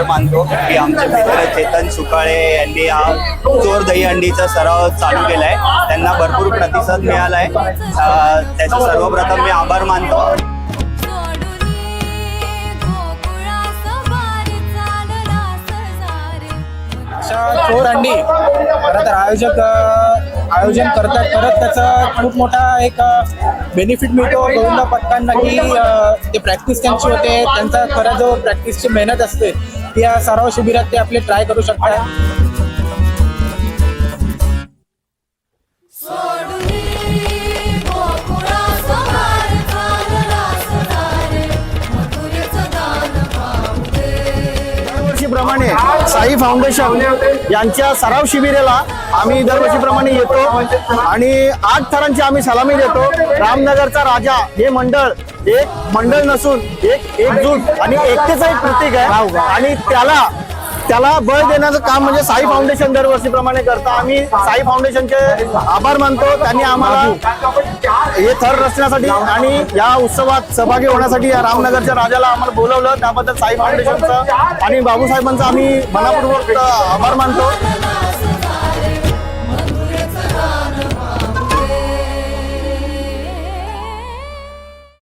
आभार मानतो की आमचे मित्र चेतन सुकाळे यांनी हा चोर दहीहंडीचा सराव चालू केलाय. त्यांना भरपूर प्रतिसाद मिळालाय. अं, त्याचा सर्वप्रथम मी आभार मानतो. चोर अंडी खरं तर आयोजक आयोजन करतात. खरंच त्याचा खूप मोठा एक बेनिफिट मिळतो. गोविंदा पथकांना की ते प्रॅक्टिस त्यांची होते. त्यांचा खरा जो प्रॅक्टिसची मेहनत असते त्या या सराव शिबिरात ते आपले ट्राय करू शकतात. दरवर्षीप्रमाणे साई फाउंडेशन यांच्या सराव शिबिरेला आम्ही दरवर्षीप्रमाणे येतो. आणि आठ थरांची आम्ही सलामी देतो. रामनगरचा राजा हे मंडळ एक मंडळ नसून एक एकजूट आणि एकतेचं एक प्रतीक आहे. आणि त्याला त्याला बळ देण्याचं काम म्हणजे साई फाउंडेशन दरवर्षीप्रमाणे करतं. आम्ही साई फाउंडेशनचे आभार मानतो. त्यांनी आम्हाला हे थर रचण्यासाठी आणि या उत्सवात सहभागी होण्यासाठी या रामनगरच्या राजाला आम्हाला बोलवलं. त्याबद्दल साई फाउंडेशनचं आणि बाबूसाहेबांचा आम्ही मनापूर्वक आभार मानतो.